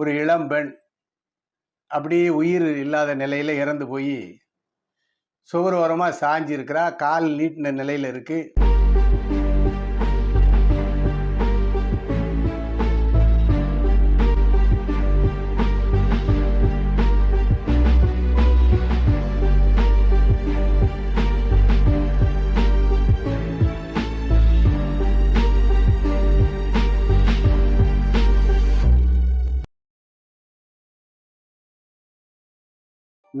ஒரு இளம்பெண் அப்படியே உயிர் இல்லாத நிலையில் இறந்து போய் சுவர் ஓரமாக சாஞ்சி கால் நீட்டின நிலையில் இருக்குது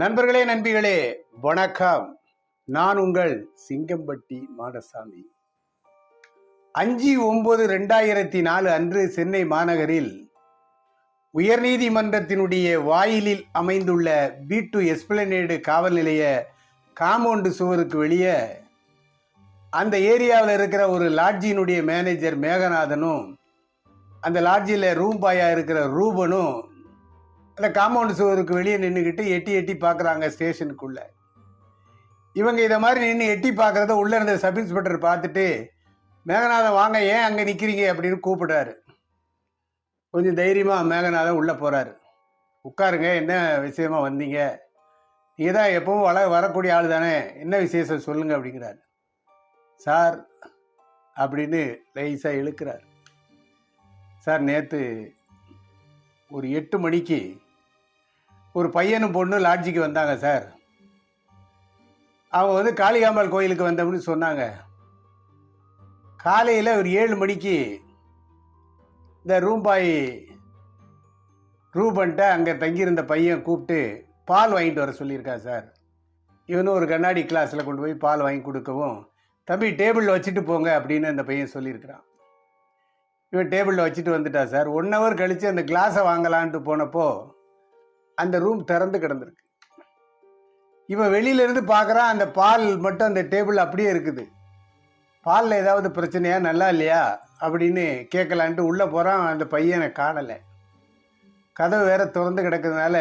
நண்பர்களே நண்பிகளே வணக்கம். நான் உங்கள் சிங்கம்பட்டி மாடசாமி. அஞ்சு ஒன்பது ரெண்டாயிரத்தி நாலு அன்று சென்னை மாநகரில் உயர்நீதிமன்றத்தினுடைய வாயிலில் அமைந்துள்ள பி டு எஸ்பிளனேடு காவல் நிலைய காம்பவுண்டு சுவருக்கு வெளியே அந்த ஏரியாவில் இருக்கிற ஒரு லாட்ஜினுடைய மேனேஜர் மேகநாதனும் அந்த லாட்ஜியில் ரூம்பாயா இருக்கிற ரூபனும் அந்த காம்பவுண்ட் சுவருக்கு வெளியே நின்றுக்கிட்டு எட்டி எட்டி பார்க்குறாங்க ஸ்டேஷனுக்குள்ள. இவங்க இதை மாதிரி நின்று எட்டி பார்க்குறத உள்ளே இருந்த சப் இன்ஸ்பெக்டர் பார்த்துட்டு மேகநாதன் வாங்க ஏன் அங்கே நிற்கிறீங்க அப்படின்னு கூப்பிடுறாரு. கொஞ்சம் தைரியமாக மேகநாதன் உள்ளே போகிறாரு உட்காருங்க என்ன விஷயமா வந்தீங்க? நீங்கள் தான் எப்பவும் வள வரக்கூடிய ஆள் தானே? என்ன விசேஷம் சொல்லுங்க அப்படிங்கிறாரு. சார் அப்படின்னு லைஸாக இழுக்கிறார். சார் நேற்று ஒரு எட்டு மணிக்கு ஒரு பையனும் பொண்ணு லாட்ஜிக்கு வந்தாங்க சார். அவங்க வந்து காளிகாம்பாள் கோயிலுக்கு வந்தோம்னு சொன்னாங்க. காலையில் ஒரு ஏழு மணிக்கு இந்த ரூம்பாய் ரூபன்ட்ட அங்கே தங்கியிருந்த பையன் கூப்பிட்டு பால் வாங்கிட்டு வர சொல்லியிருக்கான் சார். இவனும் ஒரு கண்ணாடி கிளாஸில் கொண்டு போய் பால் வாங்கி கொடுக்கவும் தம்பி டேபிளில் வச்சுட்டு போங்க அப்படின்னு அந்த பையன் சொல்லியிருக்கிறான். இவன் டேபிளில் வச்சுட்டு வந்துட்டா சார். ஒன் ஹவர் கழித்து அந்த கிளாஸை வாங்கலான்ட்டு போனப்போ அந்த ரூம் திறந்து கிடந்திருக்கு. இவன் வெளியிலேருந்து பார்க்குறான் அந்த பால் மட்டும் அந்த டேபிள் அப்படியே இருக்குது. பாலில் ஏதாவது பிரச்சனையா நல்லா இல்லையா? அப்படின்னு கேட்கலான்ட்டு உள்ளே போகிறான் அந்த பையனை காணலை. கதவு வேற திறந்து கிடக்கிறதுனால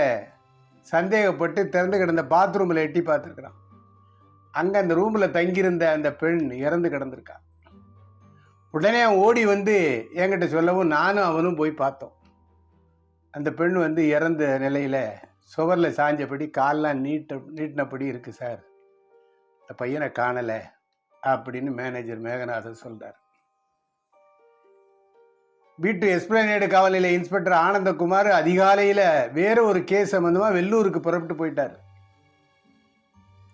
சந்தேகப்பட்டு திறந்து கிடந்த பாத்ரூமில் எட்டி பார்த்துருக்குறான். அங்கே அந்த ரூமில் தங்கியிருந்த அந்த பெண் இறந்து கிடந்திருக்கா. உடனே அவன் ஓடி வந்து என்கிட்ட சொல்லவும் நானும் அவனும் போய் பார்த்தோம். அந்த பெண் வந்து இறந்த நிலையில் சுவரில் சாஞ்சபடி கால்லாம் நீட்ட நீட்டினபடி இருக்குது சார். இந்த பையனை காணலை அப்படின்னு மேனேஜர் மேகநாதன் சொல்கிறார் வீட்டு எஸ்பிளனேடு காவலில் இன்ஸ்பெக்டர் ஆனந்தகுமார் அதிகாலையில் வேறு ஒரு கேஸ் சம்மந்தமாக வெள்ளூருக்கு புறப்பட்டு போயிட்டார்.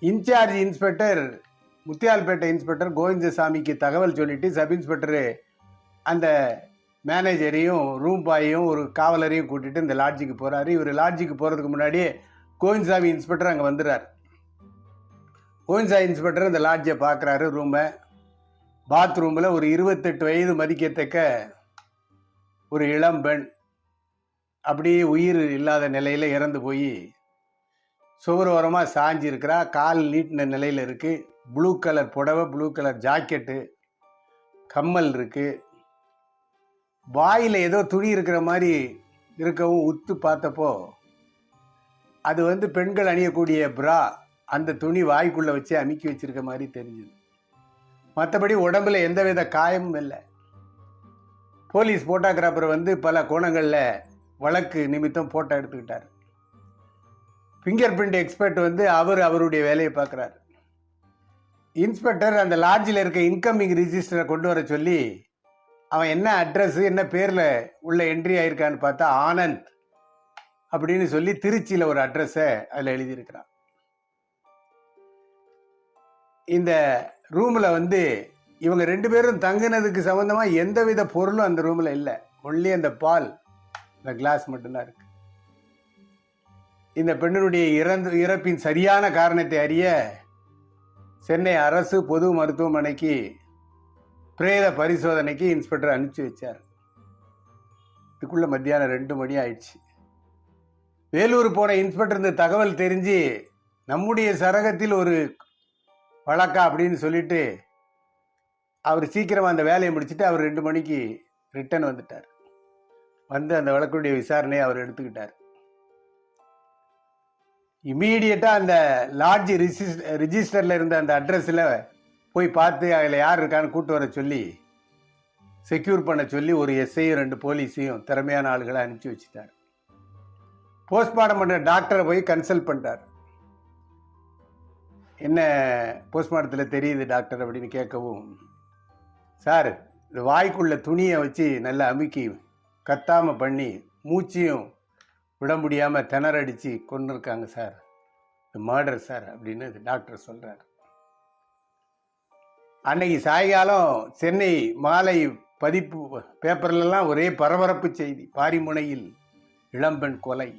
இன்சார்ஜ் இன்ஸ்பெக்டர் முத்தியால்பேட்டை இன்ஸ்பெக்டர் கோவிந்தசாமிக்கு தகவல் சொல்லிட்டு சப் இன்ஸ்பெக்டரு அந்த மேனேஜரையும் ரூம் பாயையும் ஒரு காவலரையும் கூட்டிட்டு இந்த லாட்ஜுக்கு போகிறாரு இவர் லாட்ஜுக்கு போகிறதுக்கு முன்னாடியே கோவிந்தசாமி இன்ஸ்பெக்டர் அங்கே வந்துடுறார் கோவிந்தசாமி இன்ஸ்பெக்டர் இந்த லாட்ஜை பார்க்குறாரு ரூமை. பாத்ரூமில் ஒரு இருபத்தெட்டு வயது மதிக்கத்தக்க ஒரு இளம்பெண் அப்படியே உயிர் இல்லாத நிலையில் இறந்து போய் சுவர் ஓரமாக சாஞ்சி கால் நீட்டின நிலையில் இருக்குது ப்ளூ கலர் புடவை ப்ளூ கலர் ஜாக்கெட்டு கம்மல் இருக்குது வாயில் ஏதோ துணி இருக்கிற மாதிரி இருக்கவும் உத்து பார்த்தப்போ அது வந்து பெண்கள் அணியக்கூடிய பிரா அந்த துணி வாய்க்குள்ளே வச்சு அமுக்கி வச்சிருக்க மாதிரி தெரிஞ்சுது. மற்றபடி உடம்புல எந்தவித காயமும் இல்லை. போலீஸ் போட்டோகிராஃபர் வந்து பல கோணங்களில் வழக்கு நிமித்தம் போட்டோ எடுத்துக்கிட்டார். ஃபிங்கர் பிரிண்ட் எக்ஸ்பர்ட் வந்து அவர் அவருடைய வேலையை பார்க்குறாரு. இன்ஸ்பெக்டர் அந்த லாட்ஜில் இருக்க இன்கமிங் ரிஜிஸ்டரை கொண்டு வர சொல்லி அவன் என்ன அட்ரஸ் என்ன பேரில் உள்ள என்ட்ரி ஆயிருக்கான்னு பார்த்தா ஆனந்த் அப்படின்னு சொல்லி திருச்சியில் ஒரு அட்ரஸை அதில் எழுதியிருக்கிறான். இந்த ரூமில் வந்து இவங்க ரெண்டு பேரும் தங்குனதுக்கு சம்மந்தமாக எந்தவித பொருளும் அந்த ரூமில் இல்லை. ஒன்லி அந்த பால் இந்த கிளாஸ் மட்டும்தான் இருக்கு. இந்த பெண்ணினுடைய இறந்து இறப்பின் சரியான காரணத்தை அறிய சென்னை அரசு பொது மருத்துவமனைக்கு பிரேத பரிசோதனைக்கு இன்ஸ்பெக்டர் அனுப்பிச்சு வச்சார். இதுக்குள்ள மத்தியானம் ரெண்டு மணி ஆயிடுச்சு. வேலூர் போன இன்ஸ்பெக்டர் இந்த தகவல் தெரிஞ்சு நம்முடைய சரகத்தில் ஒரு வழக்கா அப்படின்னு சொல்லிட்டு அவர் சீக்கிரமாக அந்த வேலையை முடிச்சுட்டு அவர் ரெண்டு மணிக்கு ரிட்டர்ன் வந்துட்டார். வந்து அந்த வழக்குடைய விசாரணையை அவர் எடுத்துக்கிட்டார். இம்மீடியட்டாக அந்த லாட்ஜ் ரிஜிஸ்டரில் இருந்த அந்த அட்ரஸில் போய் பார்த்து அதில் யார் இருக்கான்னு கூட்டு வர சொல்லி செக்யூர் பண்ண சொல்லி ஒரு எஸ்ஐயும் ரெண்டு போலீஸையும் திறமையான ஆளுகளை அனுப்பிச்சி வச்சுட்டார். போஸ்ட்மார்ட்டம் பண்ணுற டாக்டரை போய் கன்சல்ட் பண்ணிட்டார். என்ன போஸ்ட்மார்ட்டத்தில் தெரியுது டாக்டர் அப்படின்னு கேட்கவும் சார் இந்த வாய்க்குள்ள துணியை வச்சு நல்லா அமுக்கி கத்தாமல் பண்ணி மூச்சையும் விட முடியாமல் திணறடிச்சு கொண்டு இருக்காங்க சார் மர்டர் சார் அப்படின்னு டாக்டர் சொல்கிறார் அன்னைக்கு சாயங்காலம் சென்னை மாலை பதிப்பு பேப்பர்லலாம் ஒரே பரபரப்பு செய்தி. பாரிமுனையில் இளம்பெண் கொலை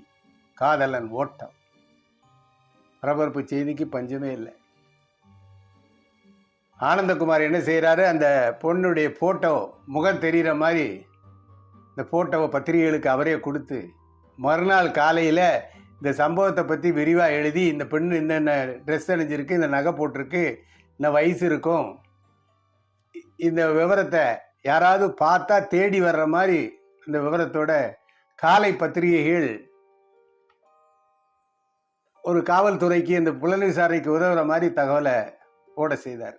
காதலன் ஓட்டம். பரபரப்பு செய்திக்கு பஞ்சமே இல்லை. ஆனந்தகுமார் என்ன செய்கிறாரு அந்த பொண்ணுடைய ஃபோட்டோ முகம் தெரிகிற மாதிரி இந்த ஃபோட்டோவை பத்திரிகைகளுக்கு அவரே கொடுத்து மறுநாள் காலையில் இந்த சம்பவத்தை பற்றி விரிவாக எழுதி இந்த பெண் என்னென்ன ட்ரெஸ் அணிஞ்சிருக்கு இந்த நகை போட்டிருக்கு இந்த வயசு இருக்கும் இந்த விவரத்தை யாராவது பார்த்தா தேடி வர்ற மாதிரி இந்த விவரத்தோட காலை பத்திரிகைகள் ஒரு காவல்துறைக்கு இந்த புலன் விசாரணைக்கு உதவுற மாதிரி தகவலை ஓட செய்தார்.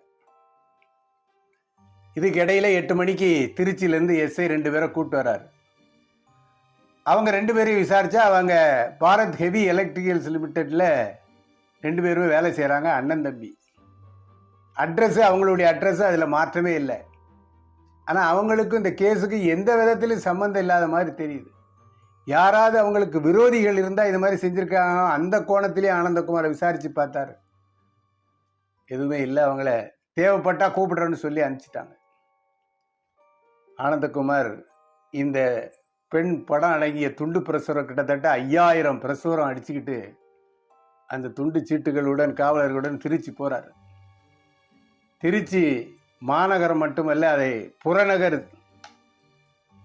இதுக்கு இடையில எட்டு மணிக்கு திருச்சியிலேருந்து எஸ்ஐ ரெண்டு பேரை கூப்பிட்டு வர்றார். அவங்க ரெண்டு பேரையும் விசாரிச்சா அவங்க பாரத் ஹெவி எலக்ட்ரிக்கல்ஸ் லிமிட்டெடில் ரெண்டு பேரும் வேலை செய்கிறாங்க அண்ணன் தம்பி. அட்ரஸ்ஸு அவங்களுடைய அட்ரஸ்ஸு அதில் மாற்றமே இல்லை. ஆனால் அவங்களுக்கும் இந்த கேஸுக்கு எந்த விதத்திலும் சம்மந்தம் இல்லாத மாதிரி தெரியுது. யாராவது அவங்களுக்கு விரோதிகள் இருந்தால் இது மாதிரி செஞ்சுருக்காங்க அந்த கோணத்திலே ஆனந்தகுமாரை விசாரித்து பார்த்தாரு. எதுவுமே இல்லை அவங்கள தேவைப்பட்டால் கூப்பிடுறேன்னு சொல்லி அனுப்பிச்சிட்டாங்க. ஆனந்தகுமார் இந்த பெண் படம் அடங்கிய துண்டு பிரசுரம் கிட்டத்தட்ட ஐயாயிரம் பிரசுரம் அடிச்சுக்கிட்டு அந்த துண்டு சீட்டுகளுடன் காவலர்களுடன் திருச்சி போகிறார் திருச்சி மாநகரம் மட்டுமல்ல அதை புறநகர்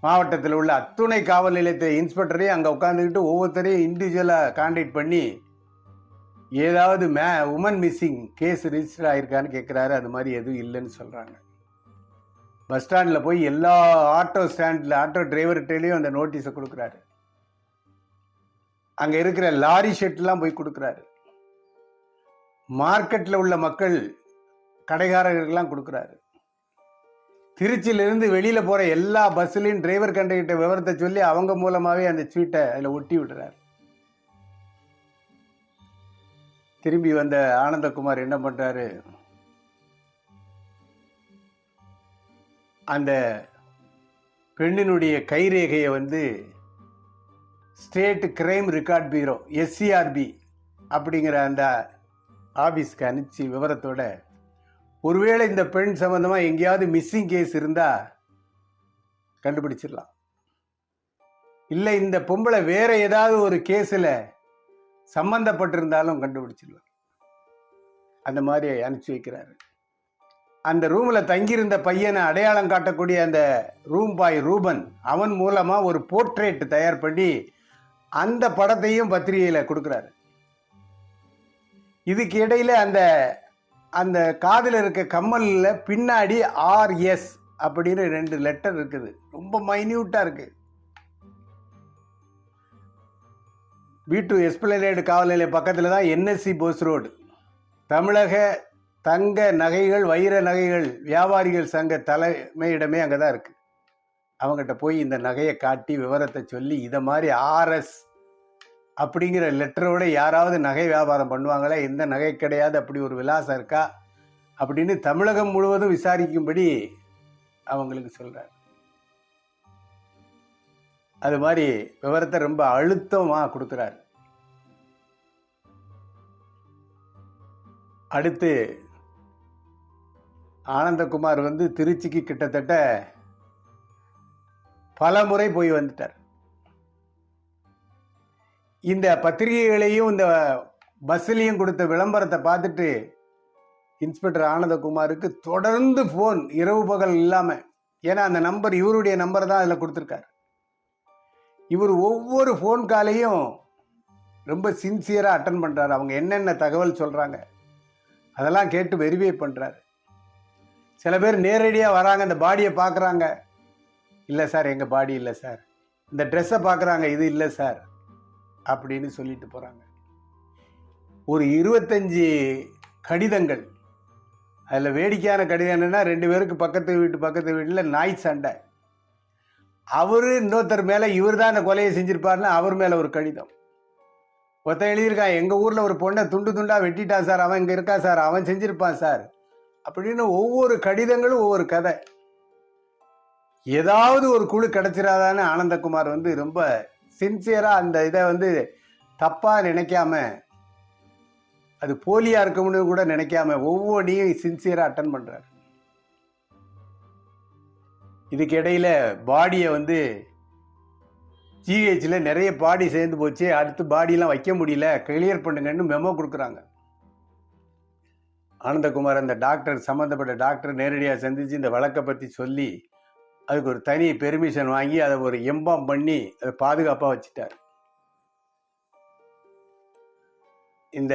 மாவட்டத்தில் உள்ள அத்துணை காவல் நிலையத்தை இன்ஸ்பெக்டரையும் அங்கே உட்காந்துக்கிட்டு ஒவ்வொருத்தரையும் இண்டிவிஜுவலாக கான்டாக்ட் பண்ணி ஏதாவது may woman missing case register ஆகிருக்கான்னு கேட்குறாரு அது மாதிரி எதுவும் இல்லைன்னு சொல்கிறாங்க பஸ் ஸ்டாண்டில் போய் எல்லா ஆட்டோ ஸ்டாண்டில் ஆட்டோ டிரைவர்கிட்டையும் அந்த நோட்டீஸை கொடுக்குறாரு. அங்கே இருக்கிற லாரி ஷெட்லாம் போய் கொடுக்குறாரு. மார்க்கெட்டில் உள்ள மக்கள் கடைக்காரர்களுக்கெல்லாம் கொடுக்குறாரு. திருச்சியிலிருந்து வெளியில் போகிற எல்லா பஸ்ஸுலேயும் டிரைவர் கண்டக்டர் விவரத்தை சொல்லி அவங்க மூலமாகவே அந்த சீட்டை அதில் ஒட்டி விடுறாரு. திரும்பி வந்த ஆனந்தகுமார் என்ன பண்ணுறாரு அந்த பெண்ணினுடைய கைரேகையை வந்து state crime record bureau SCRB அப்படிங்கிற அந்த ஆஃபீஸ்க்கு அனுப்பிச்சு விவரத்தோட ஒருவேளை இந்த பெண் சம்பந்தமாக எங்கேயாவது மிஸ்ஸிங் கேஸ் இருந்தால் கண்டுபிடிச்சிடலாம். இல்லை இந்த பொம்பளை வேற ஏதாவது ஒரு கேஸில் சம்பந்தப்பட்டிருந்தாலும் கண்டுபிடிச்சிடலாம் அந்த மாதிரி அனுப்பிச்சு வைக்கிறாரு. அந்த ரூமில் தங்கியிருந்த பையனை அடையாளம் காட்டக்கூடிய அந்த ரூம் பாய் ரூபன் அவன் மூலமாக ஒரு போர்ட்ரேட் தயார் பண்ணி அந்த படத்தையும் பத்திரிகையில் கொடுக்குறாரு. இதுக்கு இடையில அந்த அந்த காதில் இருக்க கம்மலில் பின்னாடி ஆர்எஸ் அப்படின்னு ரெண்டு லெட்டர் இருக்குது. ரொம்ப மைன்யூட்டாக இருக்கு. பி டு எஸ்பிளனேடு காவல் நிலையம் பக்கத்தில் தான் என்எஸ்சி போஸ் ரோடு தமிழக தங்க நகைகள் வைர நகைகள் வியாபாரிகள் சங்க தலைமையிடமே அங்கே தான் இருக்குது அவங்ககிட்ட போய் இந்த நகையை காட்டி விவரத்தை சொல்லி இதை மாதிரி ஆர்எஸ் அப்படிங்கிற லெட்டரோட யாராவது நகை வியாபாரம் பண்ணுவாங்களா எந்த நகை கிடையாது அப்படி ஒரு விலாசம் இருக்கா? அப்படின்னு தமிழகம் முழுவதும் விசாரிக்கும்படி அவங்களுக்கு சொல்கிறார் அது மாதிரி விவரத்தை ரொம்ப அழுத்தமாக கொடுக்குறாரு. அடுத்து ஆனந்தகுமார் வந்து திருச்சிக்கு கிட்டத்தட்ட பல முறை போய் வந்துட்டார். இந்த பத்திரிகைகளையும் இந்த பஸ்ஸுலேயும் கொடுத்த விளம்பரத்தை பார்த்துட்டு இன்ஸ்பெக்டர் ஆனந்தகுமாருக்கு தொடர்ந்து ஃபோன் இரவு பகல் இல்லாமல் ஏன்னா அந்த நம்பர் இவருடைய நம்பர் தான் அதில் கொடுத்துருக்காரு. இவர் ஒவ்வொரு ஃபோன் காலையும் ரொம்ப சின்சியராக அட்டன் பண்ணுறாரு அவங்க என்னென்ன தகவல் சொல்கிறாங்க அதெல்லாம் கேட்டு வெரிஃபை பண்ணுறாரு சில பேர் நேரடியாக வராங்க இந்த பாடியை பார்க்குறாங்க. இல்லை சார் எங்கள் பாடி இல்லை சார். இந்த ட்ரெஸ்ஸை பார்க்குறாங்க இது இல்லை சார். அப்படின்னு சொல்லிட்டு போகிறாங்க ஒரு இருபத்தஞ்சி கடிதங்கள். அதில் வேடிக்கையான கடிதம் என்னென்னா ரெண்டு பேருக்கு பக்கத்து வீட்டு பக்கத்து வீட்டில் நாய் சண்டை. அவர் இன்னொருத்தர் மேலே இவர் தான் அந்த கொலையை செஞ்சிருப்பாருன்னு அவர் மேலே ஒரு கடிதம். ஒருத்தன் எழுதியிருக்கான் எங்கள் ஊரில் ஒரு பொண்ணை துண்டு துண்டாக வெட்டிட்டான் சார் அவன் இங்கே இருக்கா சார் அவன் செஞ்சுருப்பான் சார். அப்படின்னு ஒவ்வொரு கடிதங்களும் ஒவ்வொரு கதை. ஏதாவது ஒரு குழு கிடச்சிடாதான்னு ஆனந்தகுமார் வந்து ரொம்ப சின்சியராக அந்த இதை வந்து தப்பாக நினைக்காம அது போலியாக இருக்கும்னு கூட நினைக்காம ஒவ்வொன்றையும் சின்சியராக அட்டன் பண்ணுறாரு இதுக்கு இடையில பாடியை வந்து ஜிஹெச்சில் நிறைய பாடி சேர்ந்து போச்சு. அடுத்து பாடியெலாம் வைக்க முடியல. கிளியர் பண்ணுங்கன்னு மெமோ கொடுக்குறாங்க. ஆனந்தகுமார் அந்த டாக்டர் சம்மந்தப்பட்ட டாக்டர் நேரடியாக சந்தித்து இந்த வழக்கை பற்றி சொல்லி அதுக்கு ஒரு தனி பெர்மிஷன் வாங்கி அதை ஒரு எம்பம் பண்ணி அதை பாதுகாப்பாக வச்சுட்டார். இந்த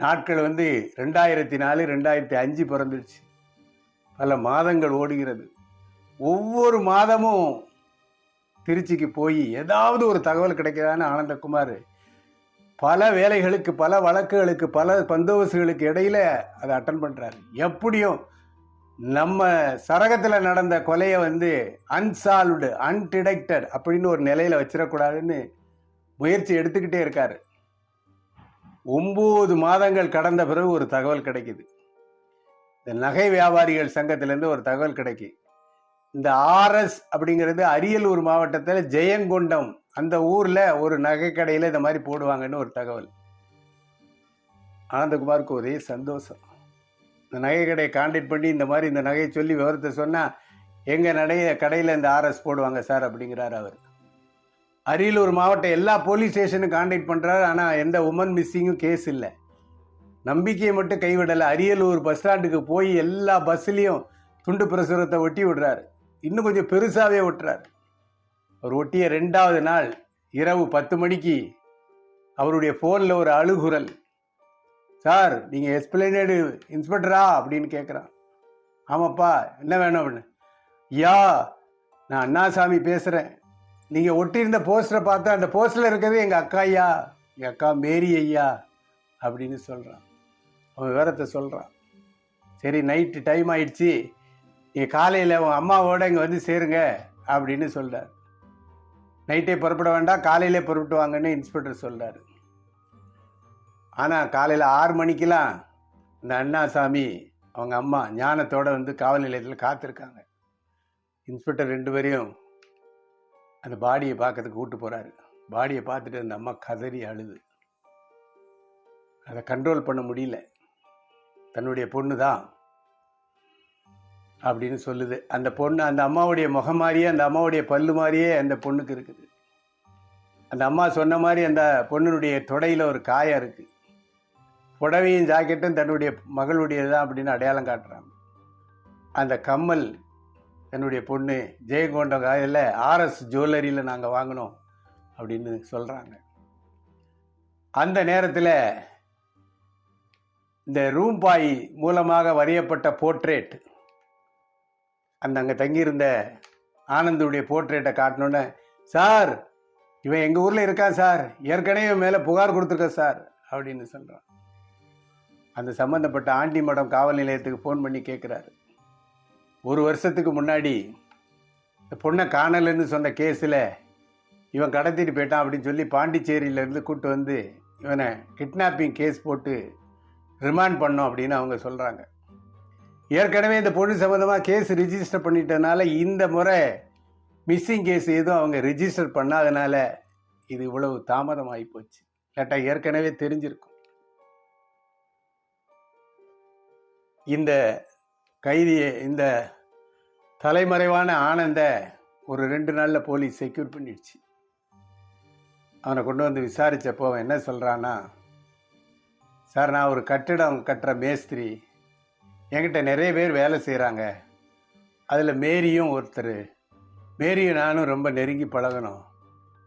நாட்கள் வந்து ரெண்டாயிரத்தி நாலு ரெண்டாயிரத்தி அஞ்சு பிறந்துடுச்சு பல மாதங்கள் ஓடுகிறது. ஒவ்வொரு மாதமும் திருச்சிக்கு போய் ஏதாவது ஒரு தகவல் கிடைக்கிறான்னு ஆனந்தகுமார் பல வேலைகளுக்கு பல வழக்குகளுக்கு பல பந்தோபஸ்துகளுக்கு இடையில அதை அட்டன் பண்ணுறாரு எப்படியும் நம்ம சரகத்தில் நடந்த கொலையை வந்து அன்சால்வ்டு அன்டிடெக்டட் அப்படின்னு ஒரு நிலையில் வச்சிடக்கூடாதுன்னு முயற்சி எடுத்துக்கிட்டே இருக்கார். ஒம்பது மாதங்கள் கடந்த பிறகு ஒரு தகவல் கிடைக்குது. இந்த நகை வியாபாரிகள் சங்கத்திலேருந்து ஒரு தகவல் கிடைக்கு. இந்த ஆர்எஸ் அப்படிங்கிறது அரியலூர் மாவட்டத்தில் ஜெயங்கொண்டம் அந்த ஊரில் ஒரு நகை கடையில் இந்த மாதிரி போடுவாங்கன்னு ஒரு தகவல். ஆனந்தகுமாருக்கு ஒரே சந்தோஷம். இந்த நகை கடையை காண்டாக்ட் பண்ணி இந்த மாதிரி இந்த நகையை சொல்லி விவரத்தை சொன்னால் எங்கள் நடைய கடையில் இந்த ஆர்எஸ் போடுவாங்க சார் அப்படிங்கிறார் அவர். அரியலூர் மாவட்டம் எல்லா போலீஸ் ஸ்டேஷனும் காண்டாக்ட் பண்ணுறாரு ஆனால் எந்த உமன் மிஸ்ஸிங்கும் கேஸ் இல்லை. நம்பிக்கையை மட்டும் கைவிடலை. அரியலூர் பஸ் ஸ்டாண்டுக்கு போய் எல்லா பஸ்லேயும் துண்டு பிரசுரத்தை ஒட்டி விடுறாரு. இன்னும் கொஞ்சம் பெருசாகவே ஒட்டுறாரு. அவர் ஒட்டிய ரெண்டாவது நாள் இரவு பத்து மணிக்கு அவருடைய ஃபோனில் ஒரு அழுகுரல். சார் நீங்கள் எஸ்பிளேனேடு இன்ஸ்பெக்டரா? அப்படின்னு கேட்குறான் ஆமாப்பா என்ன வேணும் அப்படின்னு? யா நான் அண்ணாசாமி பேசுகிறேன் நீங்கள் ஒட்டியிருந்த போஸ்டரை பார்த்தா அந்த போஸ்டரில் இருக்கிறது எங்கள் அக்கா ஐயா எங்கள் அக்கா மேரி ஐயா அப்படின்னு சொல்கிறான் அவன் விவரத்தை சொல்கிறான் சரி நைட்டு டைம் ஆயிடுச்சு. நீங்கள் காலையில் உன் அம்மாவோட இங்கே வந்து சேருங்க அப்படின்னு சொல்கிறார் நைட்டே புறப்பட வேண்டாம் காலையிலே புறப்பட்டு வாங்கன்னு இன்ஸ்பெக்டர் சொல்கிறாரு ஆனால் காலையில் ஆறு மணிக்கெலாம் இந்த அண்ணாசாமி அவங்க அம்மா ஞானத்தோட வந்து காவல் நிலையத்தில் காத்திருக்காங்க. இன்ஸ்பெக்டர் ரெண்டு பேரையும் அந்த பாடியை பார்க்கறதுக்கு கூட்டு போகிறாரு பாடியை பார்த்துட்டு அந்த அம்மா கதறி அழுது. அதை கண்ட்ரோல் பண்ண முடியல. தன்னுடைய பொண்ணு தான் அப்படின்னு சொல்லுது. அந்த பொண்ணு அந்த அம்மாவுடைய முகம் மாதிரியே அந்த அம்மாவுடைய பல்லு மாதிரியே அந்த பொண்ணுக்கு இருக்குது. அந்த அம்மா சொன்ன மாதிரி அந்த பொண்ணுடைய தொடையில் ஒரு காயம் இருக்குது புடவையும் ஜாக்கெட்டும் தன்னுடைய மகளுடையது தான் அப்படின்னு அடையாளம் காட்டுறாங்க. அந்த கம்மல் தன்னுடைய பொண்ணு ஜெயங்கொண்ட காயில் ஆர்எஸ் ஜுவல்லரியில் நாங்கள் வாங்கினோம் அப்படின்னு சொல்கிறாங்க அந்த நேரத்தில் இந்த ரூம் பாய் மூலமாக வரையப்பட்ட போர்ட்ரேட் அந்த அங்கே தங்கியிருந்த ஆனந்துடைய போர்ட்ரேட்டை காட்டினோன்னே சார் இவன் எங்கள் ஊரில் இருக்கான் சார். ஏற்கனவே மேலே புகார் கொடுத்துருக்கேன் சார். அப்படின்னு சொல்கிறான் அந்த சம்மந்தப்பட்ட ஆண்டி மடம் காவல் நிலையத்துக்கு ஃபோன் பண்ணி கேட்குறாரு ஒரு வருஷத்துக்கு முன்னாடி இந்த பொண்ணை காணலன்னு சொன்ன கேஸில் இவன் கடத்திட்டு போயிட்டான் அப்படின்னு சொல்லி பாண்டிச்சேரியிலேருந்து கூட்டு வந்து இவனை கிட்னாப்பிங் கேஸ் போட்டு ரிமாண்ட் பண்ணோம் அப்படின்னு அவங்க சொல்கிறாங்க ஏற்கனவே இந்த பொண்ணு சம்மந்தமாக கேஸ் ரிஜிஸ்டர் பண்ணிட்டனால இந்த முறை மிஸ்ஸிங் கேஸ் எதுவும் அவங்க ரிஜிஸ்டர் பண்ணாதனால இது இவ்வளவு தாமதமாகி போச்சு. இல்லாட்டா ஏற்கனவே தெரிஞ்சிருக்கும். இந்த கைதியை இந்த தலைமறைவான ஆனந்த ஒரு ரெண்டு நாளில் போலீஸ் செக்யூர் பண்ணிடுச்சு. அவனை கொண்டு வந்து விசாரித்தப்போ அவன் என்ன சொல்கிறான்னா சார் நான் ஒரு கட்டிடம் கட்டுற மேஸ்திரி. என்கிட்ட நிறைய பேர் வேலை செய்கிறாங்க அதில் மேரியும் ஒருத்தர். மேரியும் நானும் ரொம்ப நெருங்கி பழகணும்.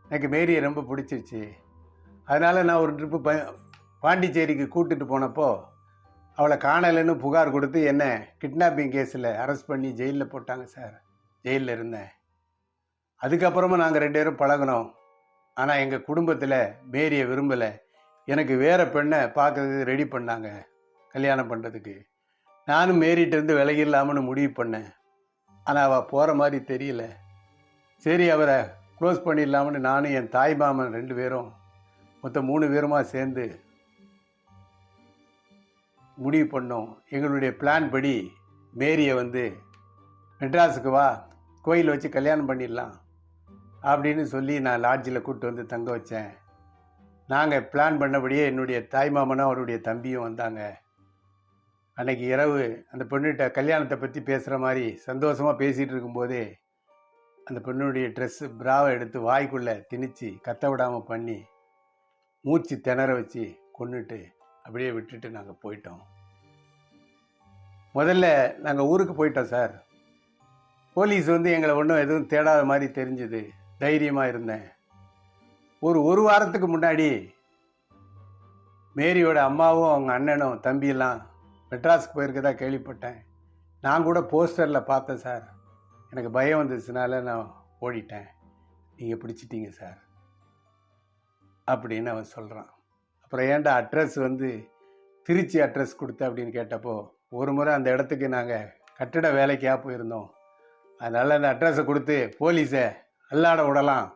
எனக்கு மேரியை ரொம்ப பிடிச்சிருச்சு. அதனால் நான் ஒரு ட்ரிப்பு ப பாண்டிச்சேரிக்கு கூட்டிகிட்டு போனப்போ அவளை காணலைன்னு புகார் கொடுத்து என்ன கிட்னாப்பிங் கேஸில் அரெஸ்ட் பண்ணி ஜெயிலில் போட்டாங்க சார் ஜெயிலில் இருந்தேன். அதுக்கப்புறமா நாங்கள் ரெண்டு பேரும் பழகினோம். ஆனால் எங்கள் குடும்பத்தில் மேரியை விரும்பலை. எனக்கு வேறு பெண்ணை பார்க்கறதுக்கு ரெடி பண்ணாங்க. கல்யாணம் பண்ணுறதுக்கு நானும் மேரிட்ட இருந்து விலகிடலாம்னு முடிவு பண்ணேன். ஆனால் அவள் போகிற மாதிரி தெரியல. சரி அவரை க்ளோஸ் பண்ணிடலாம்னு நானும் என் தாய் மாமன் ரெண்டு பேரும் மொத்தம் மூணு பேருமா சேர்ந்து முடிவு பண்ணோம். எங்களுடைய பிளான் படி மேரியை வந்து மெட்ராஸுக்கு வா கோயில் வச்சு கல்யாணம் பண்ணிடலாம் அப்படின்னு சொல்லி நான் லாட்ஜில் கூப்பிட்டு வந்து தங்க வச்சேன். நாங்கள் பிளான் பண்ணபடியே என்னுடைய தாய்மாமனும் அவருடைய தம்பியும் வந்தாங்க. அன்னைக்கு இரவு அந்த பெண்ணுகிட்ட கல்யாணத்தை பற்றி பேசுகிற மாதிரி சந்தோஷமாக பேசிகிட்டு இருக்கும்போதே அந்த பெண்ணுடைய ட்ரெஸ்ஸு பிராவை எடுத்து வாய்க்குள்ளே திணித்து கத்த விடாமல் பண்ணி மூச்சு திணற வச்சு கொண்டுட்டு அப்படியே விட்டுட்டு நாங்கள் போயிட்டோம். முதல்ல நாங்கள் ஊருக்கு போயிட்டோம் சார். போலீஸ் வந்து எங்களை ஒன்றும் எதுவும் தேடாத மாதிரி தெரிஞ்சுது. தைரியமாக இருந்தேன். ஒரு ஒரு வாரத்துக்கு முன்னாடி மேரியோட அம்மாவும் அவங்க அண்ணனும் தம்பியெல்லாம் மெட்ராஸ்க்கு போயிருக்கதா கேள்விப்பட்டேன். நான் கூட போஸ்டரில் பார்த்தேன் சார். எனக்கு பயம் வந்துச்சுனால நான் ஓடிட்டேன். நீங்கள் பிடிச்சிட்டீங்க சார். அப்படின்னு அவன் சொல்கிறான் அப்புறம் ஏன்டா அட்ரஸ் வந்து திருச்சி அட்ரஸ் கொடுத்த அப்படின்னு கேட்டப்போ ஒரு முறை அந்த இடத்துக்கு நாங்கள் கட்டிட வேலைக்காக போயிருந்தோம். அதனால் அந்த அட்ரஸை கொடுத்து போலீஸை அல்லாட விடலாம்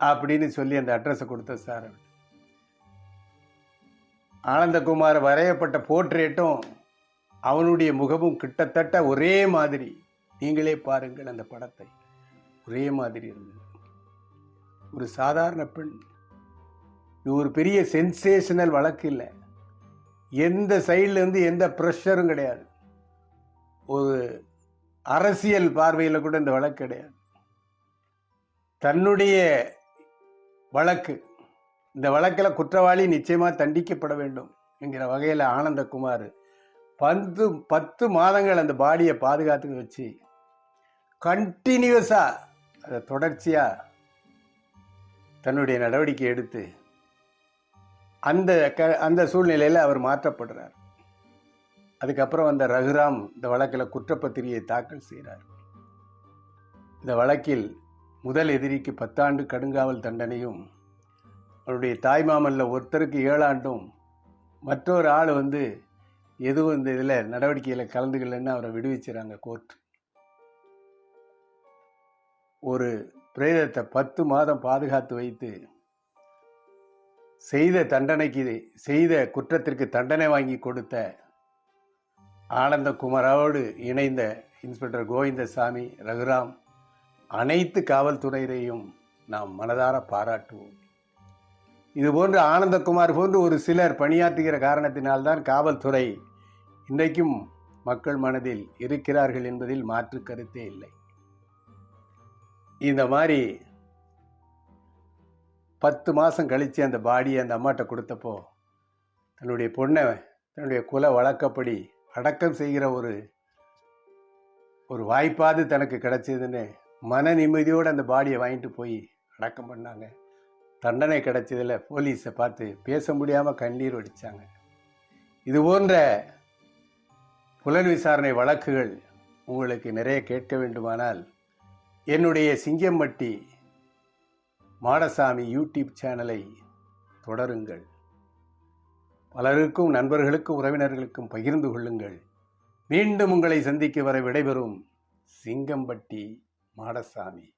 அப்படின்னு சொல்லி அந்த அட்ரஸை கொடுத்த சார் ஆனந்தகுமார் வரையப்பட்ட போர்ட்ரேட்டும் அவனுடைய முகமும் கிட்டத்தட்ட ஒரே மாதிரி. நீங்களே பாருங்கள் அந்த படத்தை. ஒரே மாதிரி இருந்தது. ஒரு சாதாரண பெண் இது ஒரு பெரிய சென்சேஷனல் வழக்கு இல்லை. எந்த சைட்லேருந்து எந்த ப்ரெஷரும் கிடையாது. ஒரு அரசியல் பார்வையில் கூட இந்த வழக்கு கிடையாது. தன்னுடைய வழக்கு இந்த வழக்கில் குற்றவாளி நிச்சயமாக தண்டிக்கப்பட வேண்டும் என்கிற வகையில் ஆனந்தகுமார் பத்து பத்து மாதங்கள் அந்த பாடியை பாதுகாத்து வச்சு கண்டினியூஸாக அதை தொடர்ச்சியாக தன்னுடைய நடவடிக்கை எடுத்து அந்த க அந்த சூழ்நிலையில் அவர் மாற்றப்படுறார். அதுக்கப்புறம் அந்த ரகுராம் இந்த வழக்கில் குற்றப்பத்திரிகையை தாக்கல் செய்கிறார் இந்த வழக்கில் முதல் எதிரிக்கு பத்தாண்டு கடுங்காவல் தண்டனையும் அவருடைய தாய்மாமல்ல ஒருத்தருக்கு ஏழாண்டும் மற்றொரு ஆள் வந்து எதுவும் இந்த இதில் நடவடிக்கையில் கலந்துக்கலன்னு அவரை விடுவிச்சுறாங்க கோர்ட். ஒரு பிரேதத்தை பத்து மாதம் பாதுகாத்து வைத்து செய்த தண்டனைக்கு செய்த குற்றத்திற்கு தண்டனை வாங்கி கொடுத்த ஆனந்தகுமாரோடு இணைந்த இன்ஸ்பெக்டர் கோவிந்தசாமி ரகுராம் அனைத்து காவல்துறையினையும் நாம் மனதார பாராட்டுவோம். இது போன்று ஆனந்தகுமார் போன்று ஒரு சிலர் பணியாற்றுகிற காரணத்தினால்தான் காவல்துறை இன்றைக்கும் மக்கள் மனதில் இருக்கிறார்கள் என்பதில் மாற்று கருத்தே இல்லை. இந்த மாதிரி பத்து மாதம் கழித்து அந்த பாடியை அந்த அம்மாட்ட கொடுத்தப்போ தன்னுடைய பொண்ணை தன்னுடைய குல வழக்கப்படி அடக்கம் செய்கிற ஒரு ஒரு வாய்ப்பாது தனக்கு கிடைச்சதுன்னு மன நிம்மதியோடு அந்த பாடியை வாங்கிட்டு போய் அடக்கம் பண்ணாங்க. தண்டனை கிடைச்சதில் போலீஸை பார்த்து பேச முடியாமல் கண்ணீர் வடித்தாங்க இது போன்ற புலன் விசாரணை வழக்குகள் உங்களுக்கு நிறைய கேட்க வேண்டுமானால் என்னுடைய சிங்கம்பட்டி மாடசாமி யூடியூப் சேனலை தொடருங்கள். பலருக்கும் நண்பர்களுக்கும் உறவினர்களுக்கும் பகிர்ந்து கொள்ளுங்கள். மீண்டும் உங்களை சந்திக்க வர விடைபெறும் சிங்கம்பட்டி மாடசாமி.